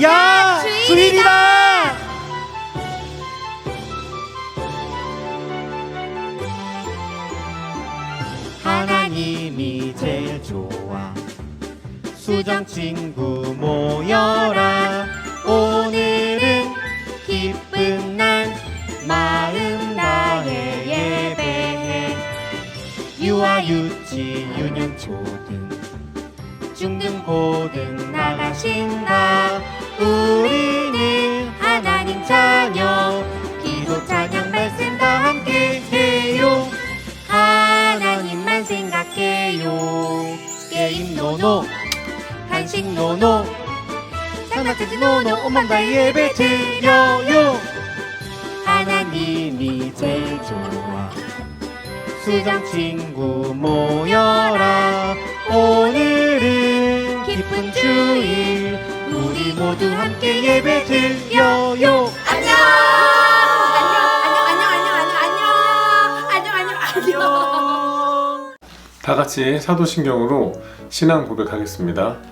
야 주일이다. 하나님이 제일 좋아. 수정 친구 모여라 노노 온몸 다 예배 드려요 하나님이 제일 좋아 수정 친구 모여라 오늘은 기쁜 주일 우리 모두 함께 예배 드려요 안녕. 안녕. 안녕. 안녕. 안녕. 안녕. 안녕. 안녕. 안녕. 다 같이 사도신경으로 신앙 고백하겠습니다.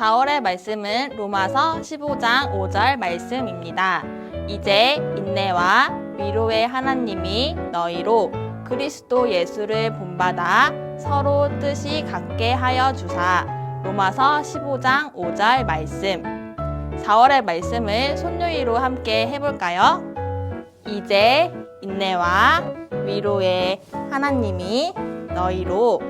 4월의 말씀은 로마서 15장 5절 말씀입니다. 이제 인내와 위로의 하나님이 너희로 그리스도 예수를 본받아 서로 뜻이 같게 하여 주사. 로마서 15장 5절 말씀. 4월의 말씀을 손누이로 함께 해볼까요? 이제 인내와 위로의 하나님이 너희로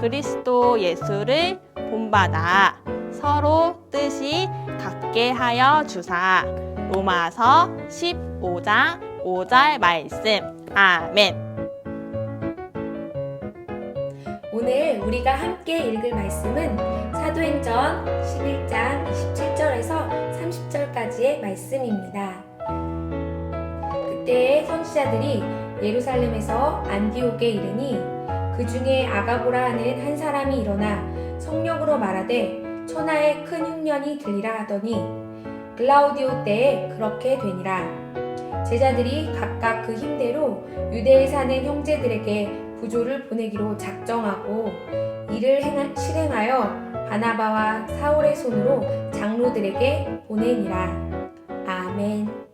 그리스도 예수를 본받아 서로 뜻이 같게 하여 주사. 로마서 15장 5절 말씀. 아멘. 오늘 우리가 함께 읽을 말씀은 사도행전 11장 27절에서 30절까지의 말씀입니다. 그때 선지자들이 예루살렘에서 안디옥에 이르니 그 중에 아가보라 하는 한 사람이 일어나 성령으로 말하되 천하에 큰 흉년이 들리라 하더니 글라우디오 때에 그렇게 되니라. 제자들이 각각 그 힘대로 유대에 사는 형제들에게 부조를 보내기로 작정하고 이를 행하- 실행하여 바나바와 사울의 손으로 장로들에게 보내니라. 아멘.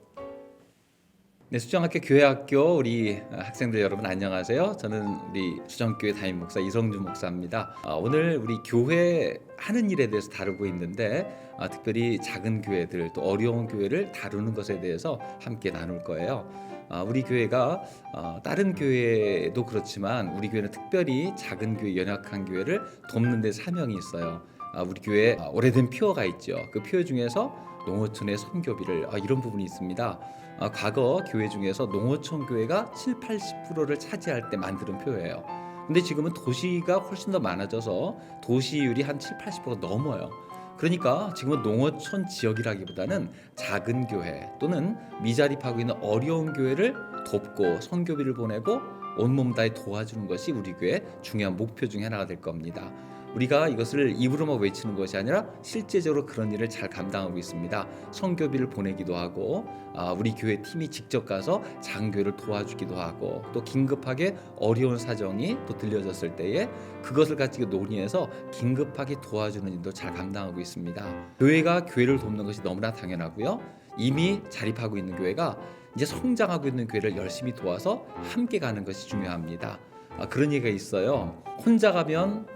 네, 수정학교 교회학교 우리 학생들 여러분 안녕하세요. 저는 우리 수정교회 담임 목사 이성준 목사입니다. 아, 오늘 우리 교회 하는 일에 대해서 다루고 있는데 아, 특별히 작은 교회들 또 어려운 교회를 다루는 것에 대해서 함께 나눌 거예요. 아, 우리 교회가 어, 다른 교회도 그렇지만 우리 교회는 특별히 작은 교회 연약한 교회를 돕는 데 사명이 있어요. 아, 우리 교회 아, 오래된 표어가 있죠. 그 표어 중에서 농어촌의 선교비를 아, 이런 부분이 있습니다. 아, 과거 교회 중에서 농어촌 교회가 7, 80%를 차지할 때 만드는 표예요. 근데 지금은 도시가 훨씬 더 많아져서 도시율이 한 7, 80%가 넘어요. 그러니까 지금은 농어촌 지역이라기보다는 작은 교회 또는 미자립하고 있는 어려운 교회를 돕고 선교비를 보내고 온몸 다해 도와주는 것이 우리 교회 중요한 목표 중에 하나가 될 겁니다. 우리가 이것을 입으로만 외치는 것이 아니라 실제적으로 그런 일을 잘 감당하고 있습니다. 선교비를 보내기도 하고 아, 우리 교회 팀이 직접 가서 장교를 도와주기도 하고 또 긴급하게 어려운 사정이 또 들려졌을 때에 그것을 가지고 논의해서 긴급하게 도와주는 일도 잘 감당하고 있습니다. 교회가 교회를 돕는 것이 너무나 당연하고요. 이미 자립하고 있는 교회가 이제 성장하고 있는 교회를 열심히 도와서 함께 가는 것이 중요합니다. 아, 그런 얘기가 있어요. 혼자 가면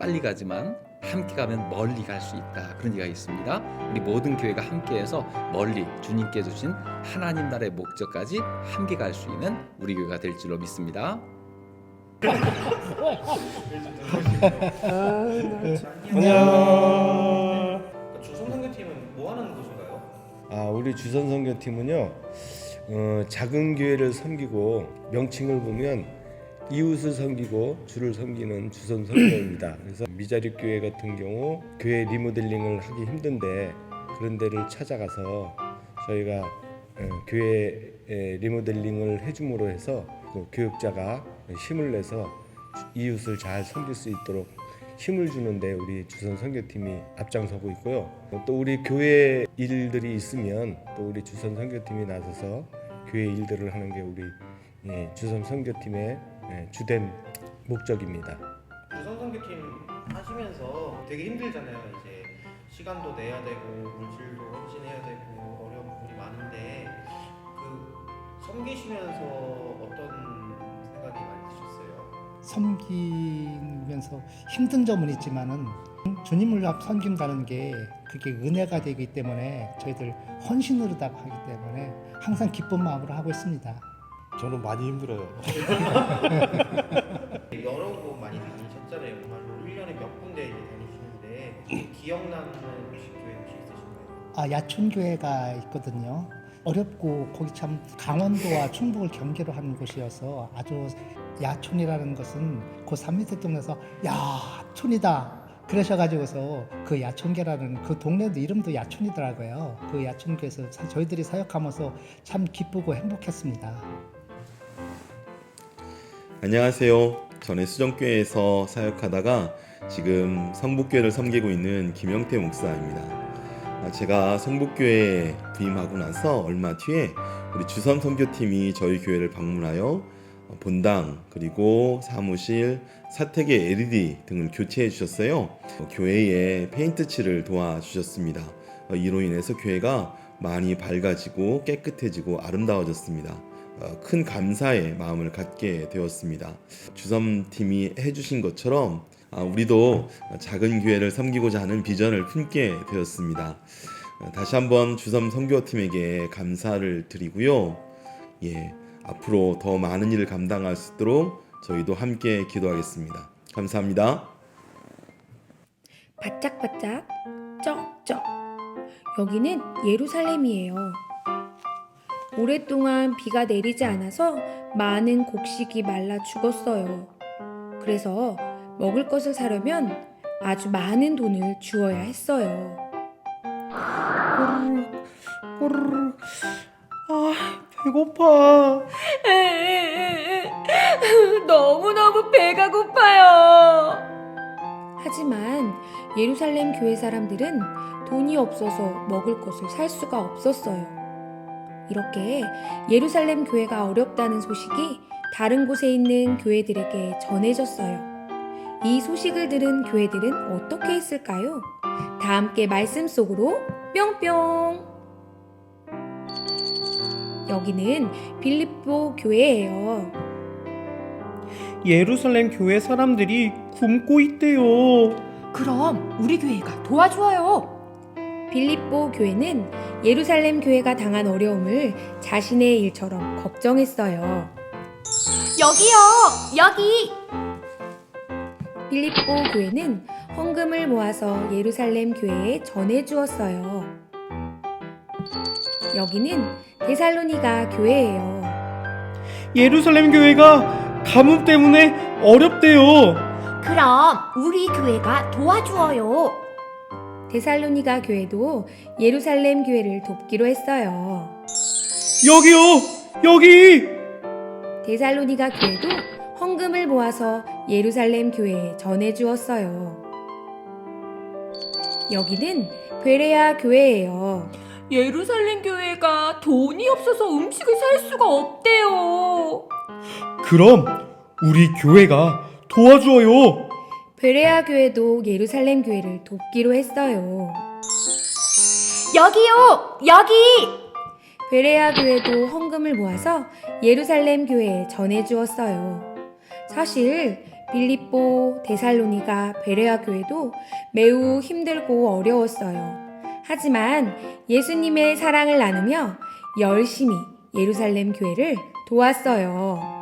빨리 가지만 함께 가면 멀리 갈 수 있다. 그런 얘기가 있습니다. 우리 모든 교회가 함께해서 멀리 주님께 주신 하나님 나라의 목적까지 함께 갈 수 있는 우리 교회가 될 줄로 믿습니다. 안녕. 주성선교팀은 뭐 하는 곳인가요? 아 우리 주선 선교팀은요 어, 작은 교회를 섬기고 명칭을 보면 이웃을 섬기고 주를 섬기는 주선 선교입니다. 그래서 미자립 교회 같은 경우 교회 리모델링을 하기 힘든데 그런 데를 찾아가서 저희가 어, 교회 에, 리모델링을 해줌으로 해서 그 교육자가 힘을 내서 이웃을 잘 섬길 수 있도록 힘을 주는데 우리 주선 선교팀이 앞장서고 있고요. 또 우리 교회 일들이 있으면 또 우리 주선 선교팀이 나서서 교회 일들을 하는 게 우리 예, 주선 선교팀의 예, 주된 목적입니다. 주성선교팀 하시면서 되게 힘들잖아요. 이제 시간도 내야 되고 물질도 헌신해야 되고 어려운 부분이 많은데 그 섬기시면서 어떤 생각이 많이 드셨어요? 섬기면서 힘든 점은 있지만은 주님을 앞 섬긴다는 게 그게 은혜가 되기 때문에 저희들 헌신으로다가 하기 때문에 항상 기쁜 마음으로 하고 있습니다. 저는 많이 힘들어요. 여러 곳 많이 다니셨잖아요. 정말로 1년에 몇 군데 이제 다니시는데 기억나는 혹시 교회 혹시 있으신가요? 아 야촌교회가 있거든요. 어렵고 거기 참 강원도와 충북을 경계로 하는 곳이어서 아주 야촌이라는 것은 그 산밑의 동네에서 야촌이다 그러셔가지고서 그 야촌계라는 그 동네도 이름도 야촌이더라고요. 그 야촌교에서 사- 저희들이 사역하면서 참 기쁘고 행복했습니다. 안녕하세요. 전에 수정교회에서 사역하다가 지금 성북교회를 섬기고 있는 김영태 목사입니다. 아, 제가 성북교회에 부임하고 나서 얼마 뒤에 우리 주선 선교팀이 저희 교회를 방문하여 본당 그리고 사무실, 사택의 LED 등을 교체해 주셨어요. 어, 교회에 페인트 칠을 도와주셨습니다. 어, 이로 인해서 교회가 많이 밝아지고 깨끗해지고 아름다워졌습니다. 어, 큰 감사의 마음을 갖게 되었습니다. 주섬팀이 해주신 것처럼 아, 우리도 작은 교회를 섬기고자 하는 비전을 품게 되었습니다. 어, 다시 한번 주섬 선교팀에게 감사를 드리고요. 예, 앞으로 더 많은 일을 감당할 수 있도록 저희도 함께 기도하겠습니다. 감사합니다. 바짝바짝 쩍쩍 여기는 예루살렘이에요. 오랫동안 비가 내리지 않아서 많은 곡식이 말라 죽었어요. 그래서 먹을 것을 사려면 아주 많은 돈을 주어야 했어요. 꼬르륵 아 배고파 너무너무 배가 고파요. 하지만 예루살렘 교회 사람들은 돈이 없어서 먹을 것을 살 수가 없었어요. 이렇게 예루살렘 교회가 어렵다는 소식이 다른 곳에 있는 교회들에게 전해졌어요. 이 소식을 들은 교회들은 어떻게 했을까요? 다 함께 말씀 속으로 뿅뿅! 여기는 빌립보 교회예요. 예루살렘 교회 사람들이 굶고 있대요 그럼 우리 교회가 도와줘요. 빌립보 교회는 예루살렘 교회가 당한 어려움을 자신의 일처럼 걱정했어요. 여기요, 여기. 빌립보 교회는 헌금을 모아서 예루살렘 교회에 전해 주었어요. 여기는 데살로니가 교회예요. 예루살렘 교회가 가뭄 때문에 어렵대요 그럼 우리 교회가 도와줘요. 데살로니가 교회도 예루살렘 교회를 돕기로 했어요. 여기요 여기 데살로니가 교회도 헌금을 모아서 예루살렘 교회에 전해 주었어요. 여기는 베레아 교회예요. 예루살렘 교회가 돈이 없어서 음식을 살 수가 없대요. 그럼 우리 교회가 도와줘요 베레아 교회도 예루살렘 교회를 돕기로 했어요. 여기요, 여기. 베레아 교회도 헌금을 모아서 예루살렘 교회에 전해 주었어요. 사실 빌립보, 데살로니가, 베레아 교회도 매우 힘들고 어려웠어요. 하지만 예수님의 사랑을 나누며 열심히 예루살렘 교회를 도왔어요.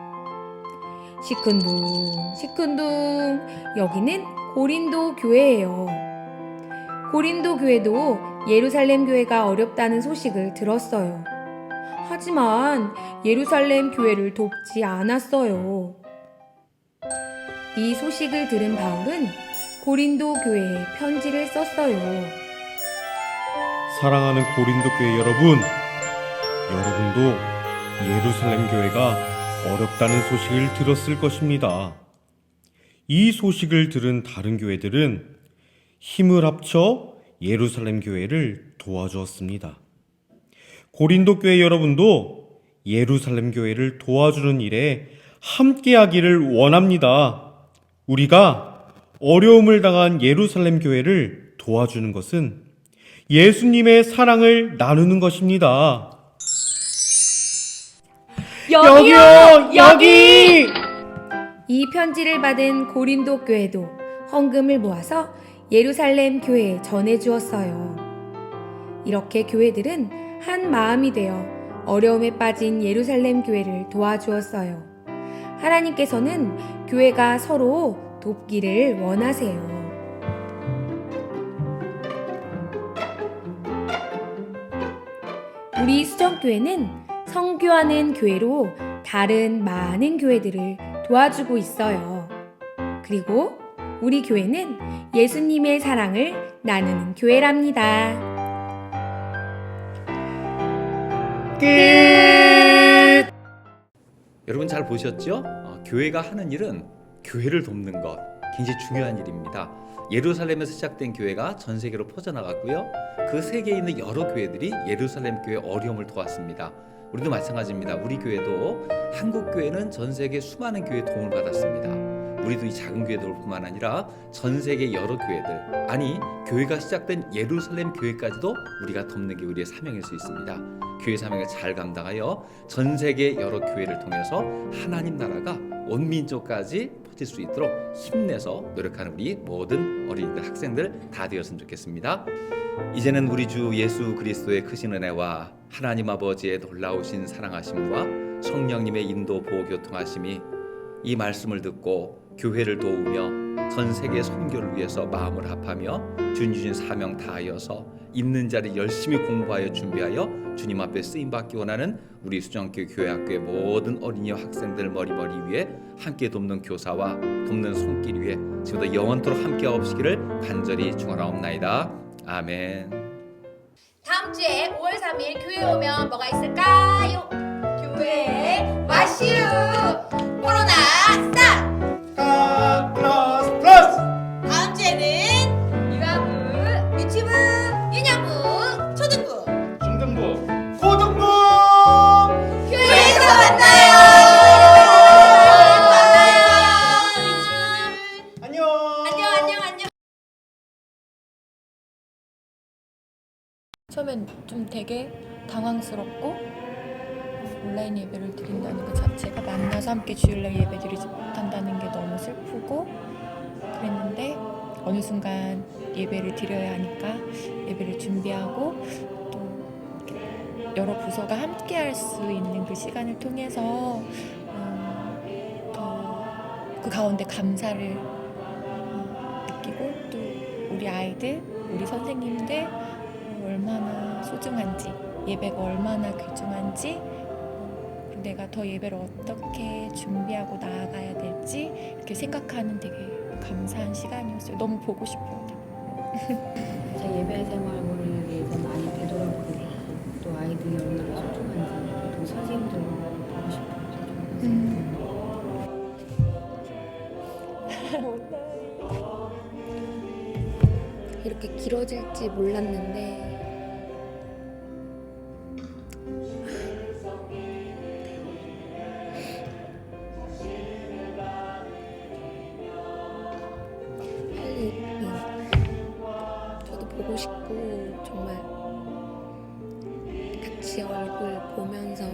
시큰둥, 시큰둥, 여기는 고린도 교회예요. 고린도 교회도 예루살렘 교회가 어렵다는 소식을 들었어요. 하지만 예루살렘 교회를 돕지 않았어요. 이 소식을 들은 바울은 고린도 교회에 편지를 썼어요. 사랑하는 고린도 교회 여러분, 여러분도 예루살렘 교회가 어렵다는 소식을 들었을 것입니다. 이 소식을 들은 다른 교회들은 힘을 합쳐 예루살렘 교회를 도와주었습니다. 고린도 교회 여러분도 예루살렘 교회를 도와주는 일에 함께하기를 원합니다. 우리가 어려움을 당한 예루살렘 교회를 도와주는 것은 예수님의 사랑을 나누는 것입니다. 여기요 여기 이 편지를 받은 고린도 교회도 헌금을 모아서 예루살렘 교회에 전해 주었어요. 이렇게 교회들은 한 마음이 되어 어려움에 빠진 예루살렘 교회를 도와주었어요. 하나님께서는 교회가 서로 돕기를 원하세요. 우리 수정교회는 성교하는 교회로 다른 많은 교회들을 도와주고 있어요. 그리고 우리 교회는 예수님의 사랑을 나누는 교회랍니다. 끝 여러분 잘 보셨죠? 어, 교회가 하는 일은 교회를 돕는 것 굉장히 중요한 일입니다. 예루살렘에서 시작된 교회가 전 세계로 퍼져나갔고요. 그 세계에 있는 여러 교회들이 예루살렘 교회 어려움을 도왔습니다. 우리도 마찬가지입니다. 우리 교회도 한국 교회는 전 세계 수많은 교회 도움을 받았습니다. 우리도 이 작은 교회들뿐만 아니라 전 세계 여러 교회들 아니 교회가 시작된 예루살렘 교회까지도 우리가 돕는 게 우리의 사명일 수 있습니다. 교회 사명을 잘 감당하여 전 세계 여러 교회를 통해서 하나님 나라가 온 민족까지 퍼질 수 있도록 힘내서 노력하는 우리 모든 어린이들 학생들 다 되었으면 좋겠습니다. 이제는 우리 주 예수 그리스도의 크신 은혜와 하나님 아버지의 놀라우신 사랑하심과 성령님의 인도 보호 교통하심이 이 말씀을 듣고 교회를 도우며 전 세계 선교를 위해서 마음을 합하며 주님 주신 사명 다하여서 있는 자리 열심히 공부하여 준비하여 주님 앞에 쓰임 받기 원하는 우리 수정교 교회 학교의 모든 어린이와 학생들 머리머리 위에 함께 돕는 교사와 돕는 손길 위에 지금도 영원토록 함께 하옵시기를 간절히 축원하옵나이다. 아멘. 다음 주에 5월 3일 교회 오면 뭐가 있을까요? 교회 와슈 코로나 스 당황스럽고 온라인 예배를 드린다는 것 자체가 만나서 함께 주일날 예배 드리지 못한다는 게 너무 슬프고 그랬는데 어느 순간 예배를 드려야 하니까 예배를 준비하고 또 여러 부서가 함께 할 수 있는 그 시간을 통해서 어, 더그 가운데 감사를 어, 느끼고 또 우리 아이들, 우리 선생님들 어, 얼마나 소중한지 예배가 얼마나 귀중한지 내가 더 예배를 어떻게 준비하고 나아가야 될지 이렇게 생각하는 되게 감사한 시간이었어요. 너무 보고 싶어요. 제 예배 생활을 위해서 많이 되돌아보게 되고 또 아이들이 얼마나 소중한지 또 선생님들 보고 싶어요. 이렇게 길어질지 몰랐는데 싶고 정말 같이 얼굴 보면서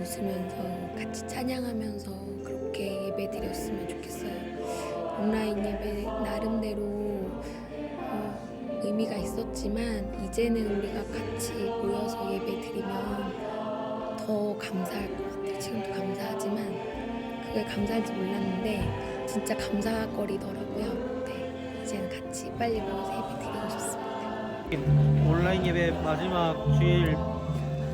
웃으면서 같이 찬양하면서 그렇게 예배 드렸으면 좋겠어요. 온라인 예배 나름대로 어, 의미가 있었지만 이제는 우리가 같이 모여서 예배 드리면 더 감사할 것 같아요. 지금도 감사하지만 그게 감사할지 몰랐는데 진짜 감사거리더라고요. 네, 이제는 같이 빨리 모여서 예배 드리고 싶습니다. 온라인 예배 마지막 주일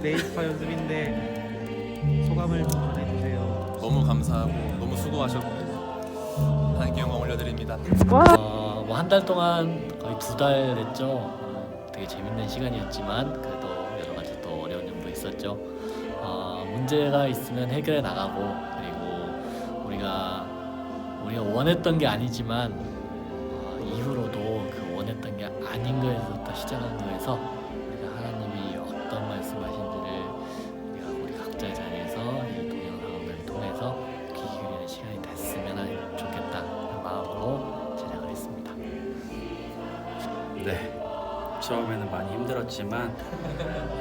레이스파 연습인데 소감을 좀 전해주세요. 너무 감사하고 너무 수고하셨고 하나님께 영광 올려드립니다. 어, 뭐 한 달 동안 거의 두 달 됐죠. 어, 되게 재밌는 시간이었지만 그래도 여러 가지 또 어려운 점도 있었죠. 어, 문제가 있으면 해결해 나가고 그리고 우리가 우리가 원했던 게 아니지만 어, 이후로도 그 원했던 게 아닌 거에서부터 시작한 거에서 우리가 하나님이 어떤 말씀하신지를 우리가 우리 각자의 자리에서 이 동영상을 통해서 귀 기울이는 시간이 됐으면 좋겠다는 마음으로 제작을 했습니다. 네. 처음에는 많이 힘들었지만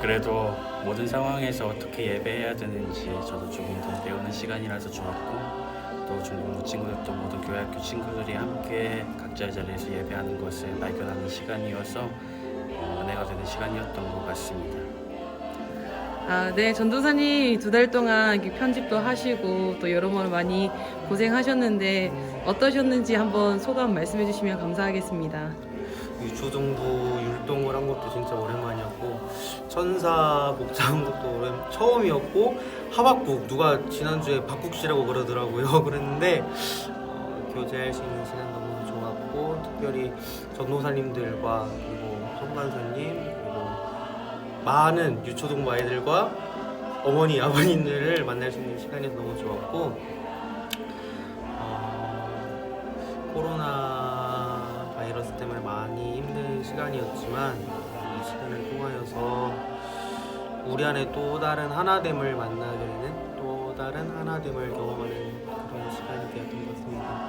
그래도 모든 상황에서 어떻게 예배해야 되는지 저도 조금 더 배우는 시간이라서 좋았고 또 중국무 친구들도 모든 교회학교 친구들이 함께 각자의 자리에서 예배하는 것을 발견하는 시간이어서 어, 은혜가 되는 시간이었던 것 같습니다. 아, 네, 전도사님 두 달 동안 이렇게 편집도 하시고 또 여러모로 많이 고생하셨는데 어떠셨는지 한번 소감 말씀해 주시면 감사하겠습니다. 유초등부 율동을 한 것도 진짜 오랜만이었고 천사 복장한 것도 오랜 처음이었고 하박국 누가 지난주에 박국씨라고 그러더라고요 그랬는데 어, 교제할 수 있는 시간 너무 좋았고 특별히 전도사님들과 성관사님 그리고 많은 유초등부 아이들과 어머니 아버님들을 만날 수 있는 시간이 너무 좋았고 어, 코로나 바이러스 때문에 많이 힘든 시간이었지만 이 시간을 통하여서 우리 안에 또 다른 하나됨을 만나게 되는 또 다른 하나됨을 경험하는 그런 시간이 되었던 것 같습니다.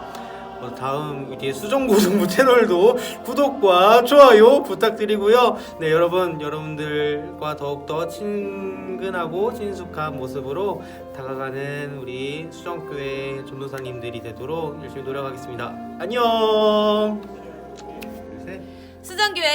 어, 다음 이제 수정고등부 채널도 구독과 좋아요 부탁드리고요. 네 여러분 여러분들과 더욱더 친근하고 친숙한 모습으로 다가가는 우리 수정교회 전도사님들이 되도록 열심히 노력하겠습니다. 안녕. 수정교회